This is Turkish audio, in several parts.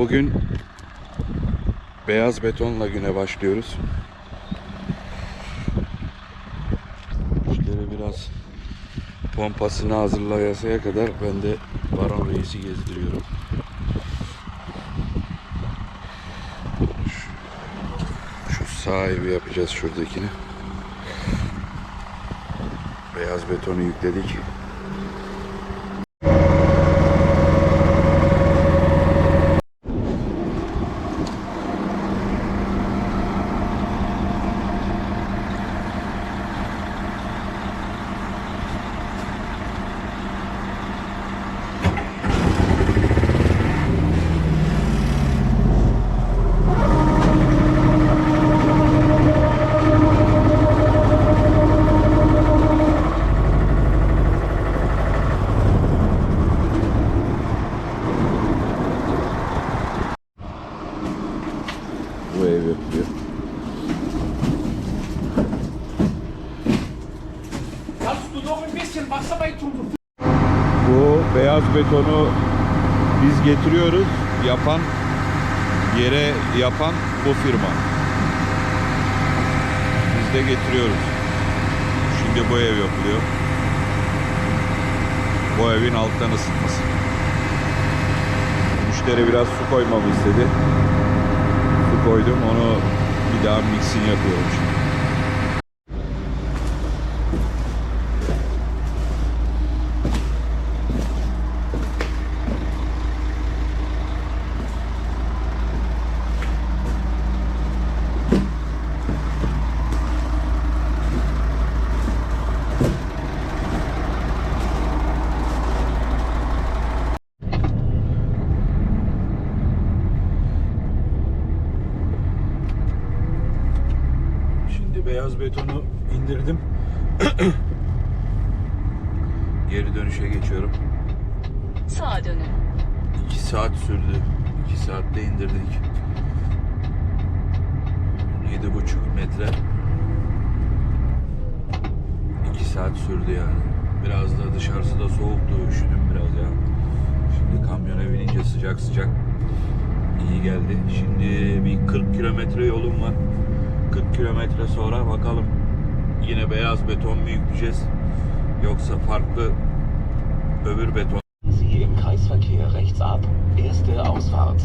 Bugün beyaz betonla güne başlıyoruz. Müşteri biraz pompasını hazırlayasaya kadar ben de Baron Reis'i gezdiriyorum. Şu, şu sahibi yapacağız şuradakini. Beyaz betonu yükledik. Beyaz betonu biz getiriyoruz. Yapan yere yapan bu firma. Biz de getiriyoruz. Şimdi bu ev yapılıyor. Bu evin alttan ısıtması. Müşteri biraz su koymamı istedi. Su koydum. Onu bir daha mixing yapıyorum şimdi. Şimdi beyaz betonu indirdim. Geri dönüşe geçiyorum. Sağa dönün. 2 saat sürdü. 2 saatte indirdik. 7,5 metre. 2 saat sürdü yani. Biraz da dışarısı da soğuktu. Üşüdüm biraz ya. Şimdi kamyona binince sıcak sıcak iyi geldi. Şimdi bir 40 kilometre yolum var. 40 kilometre sonra bakalım yine beyaz beton mu yükleyeceğiz yoksa farklı öbür beton Sie im Kreisverkehr rechts ab. Erste Ausfahrt.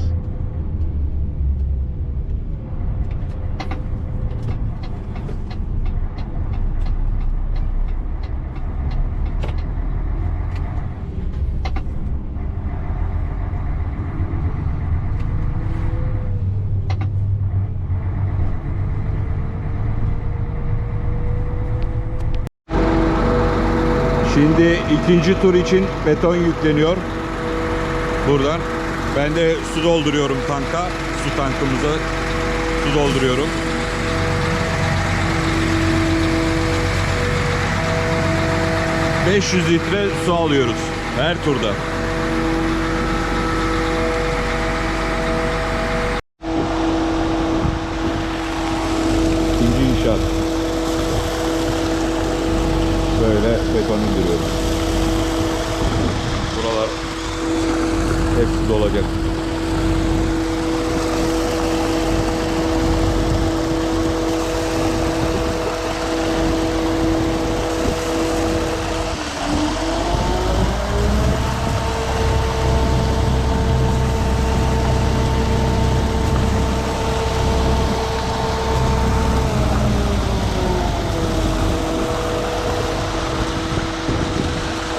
Şimdi ikinci tur için beton yükleniyor. Buradan. Ben de su dolduruyorum tanka. Su tankımıza su dolduruyorum. ...500 litre su alıyoruz her turda. İkinci inşaat. Beton indiriyoruz. Buralar hepsi dolacak.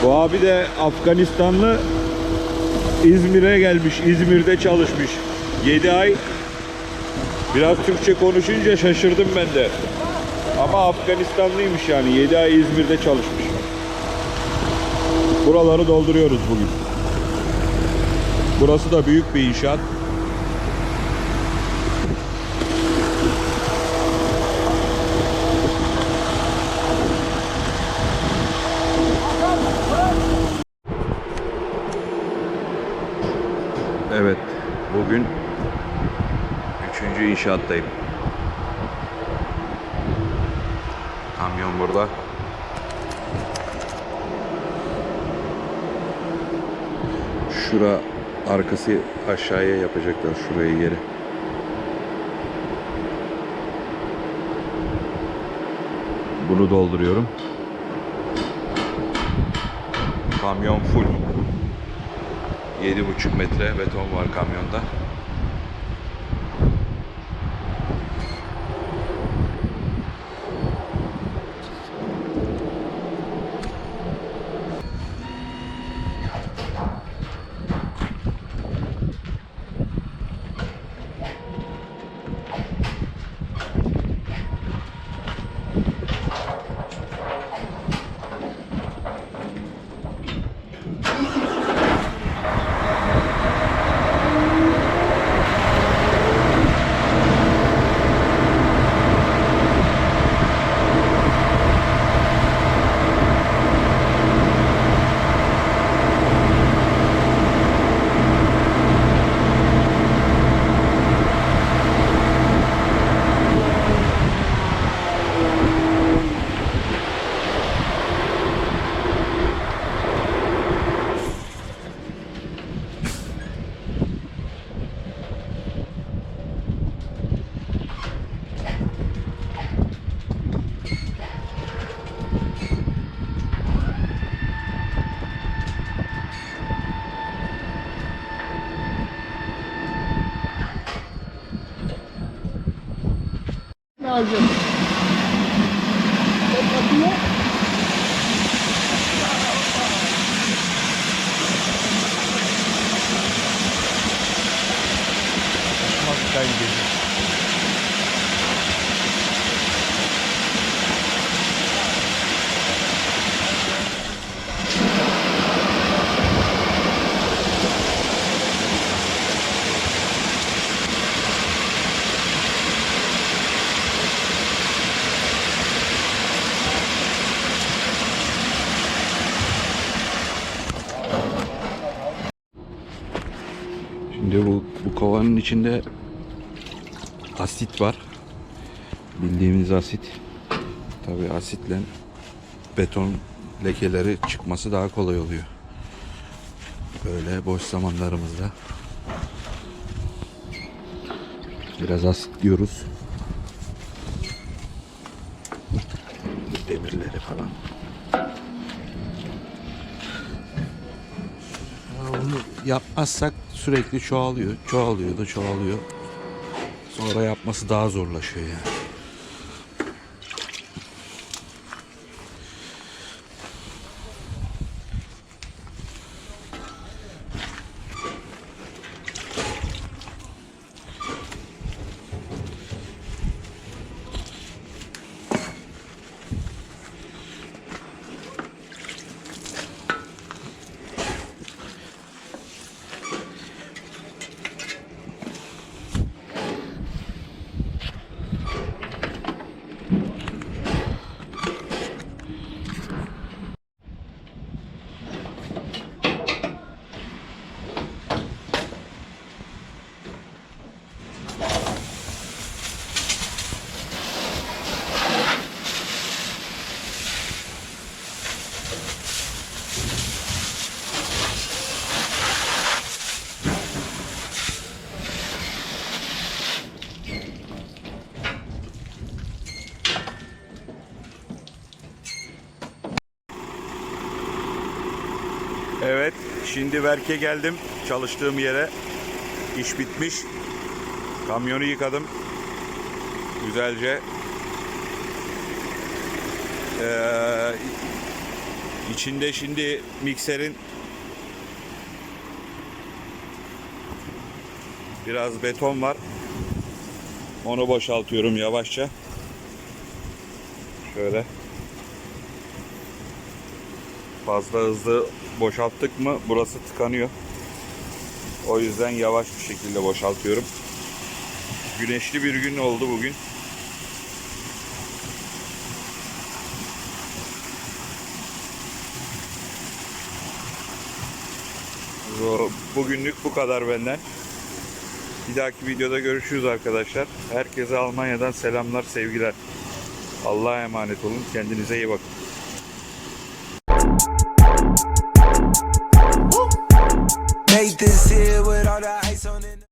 Bu abi de Afganistanlı İzmir'e gelmiş. İzmir'de çalışmış. 7 ay. Biraz Türkçe konuşunca şaşırdım ben de. Ama Afganistanlıymış yani. 7 ay İzmir'de çalışmış. Buraları dolduruyoruz bugün. Burası da büyük bir inşaat. Evet, bugün üçüncü inşaattayım. Kamyon burada. Şura arkası aşağıya yapacaklar şurayı geri. Bunu dolduruyorum. Kamyon full. 7,5 metre beton var kamyonda. Lazım. O kapıya Şimdi bu, bu kovanın içinde asit var. Bildiğimiz asit. Tabi asitle beton lekeleri çıkması daha kolay oluyor. Böyle boş zamanlarımızda biraz asit diyoruz. Demirleri falan. Ama Bunu yapmazsak sürekli çoğalıyor, çoğalıyor da çoğalıyor. Sonra yapması daha zorlaşıyor yani. Evet, şimdi Berk'e geldim. Çalıştığım yere. İş bitmiş. Kamyonu yıkadım. Güzelce. Ee, içinde şimdi mikserin biraz beton var. Onu boşaltıyorum yavaşça. Şöyle. Fazla hızlı boşalttık mı burası tıkanıyor. O yüzden yavaş bir şekilde boşaltıyorum. Güneşli bir gün oldu bugün. Bu- Bugünlük bu kadar benden. Bir dahaki videoda görüşürüz arkadaşlar. Herkese Almanya'dan selamlar, sevgiler. Allah'a emanet olun. Kendinize iyi bakın.